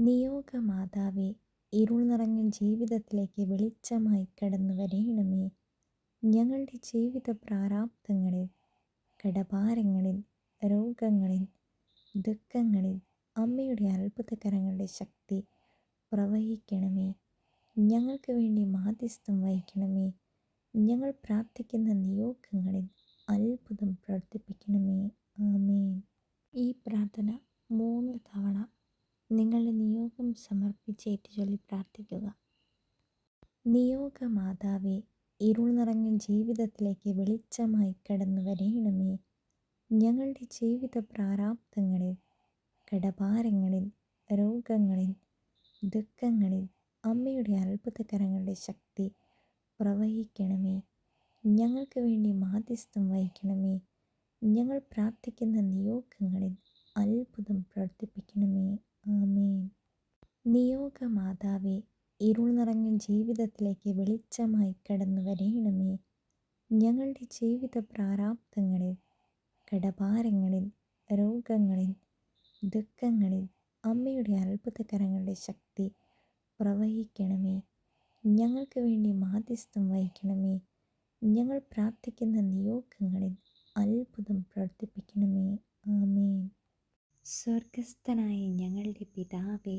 നിയോഗമാതാവേ ഇരുൾ നിറഞ്ഞ ജീവിതത്തിലേക്ക് വെളിച്ചമായി കടന്നു വരേണമേ. ഞങ്ങളുടെ ജീവിത പ്രാരാബ്ദങ്ങളിൽ കടഭാരങ്ങളിൽ രോഗങ്ങളിൽ ദുഃഖങ്ങളിൽ അമ്മയുടെ അത്ഭുതകരങ്ങളുടെ ശക്തി പ്രവഹിക്കണമേ. ഞങ്ങൾക്ക് വേണ്ടി മാധ്യസ്ഥം വഹിക്കണമേ. ഞങ്ങൾ പ്രാർത്ഥിക്കുന്ന നിയോഗങ്ങളിൽ അത്ഭുതം പ്രവർത്തിപ്പിക്കണമേ. ആമേ ഈ പ്രാർത്ഥന മൂന്ന് തവണ നിങ്ങളുടെ നിയോഗം സമർപ്പിച്ച് ഏറ്റുചൊല്ലി പ്രാർത്ഥിക്കുക. നിയോഗ നിയോഗമാതാവേ ഇരുൾ നിറഞ്ഞ ജീവിതത്തിലേക്ക് വെളിച്ചമായി കടന്നു വരേണമേ. ഞങ്ങളുടെ ജീവിത പ്രാരാബ്ദങ്ങളിൽ കടഭാരങ്ങളിൽ രോഗങ്ങളിൽ ദുഃഖങ്ങളിൽ അമ്മയുടെ അത്ഭുതകരങ്ങളുടെ ശക്തി പ്രവഹിക്കണമേ. ഞങ്ങൾക്ക് വേണ്ടി മാധ്യസ്ഥം വഹിക്കണമേ. ഞങ്ങൾ പ്രാർത്ഥിക്കുന്ന നിയോഗങ്ങളിൽ അത്ഭുതം പ്രവർത്തിപ്പിക്കണമേ. നിയോഗമാതാവേ ഇരുൾ നിറഞ്ഞ ജീവിതത്തിലേക്ക് വെളിച്ചമായി കടന്നു വരേണമേ. ഞങ്ങളുടെ ജീവിത പ്രാരാബ്ദങ്ങളിൽ കടഭാരങ്ങളിൽ രോഗങ്ങളിൽ ദുഃഖങ്ങളിൽ അമ്മയുടെ അത്ഭുതകരങ്ങളുടെ ശക്തി പ്രവഹിക്കണമേ. ഞങ്ങൾക്ക് വേണ്ടി മാധ്യസ്ഥം വഹിക്കണമേ. ഞങ്ങൾ പ്രാർത്ഥിക്കുന്ന നിയോഗങ്ങളിൽ അത്ഭുതം പ്രവർത്തിപ്പിക്കണമേ. ആമേൻ. സ്വർഗസ്ഥനായ ഞങ്ങളുടെ പിതാവേ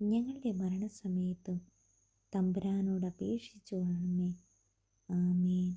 ഞങ്ങളുടെ മരണസമയത്തും തമ്പുരാനോട് അപേക്ഷിച്ചു ആമേൻ.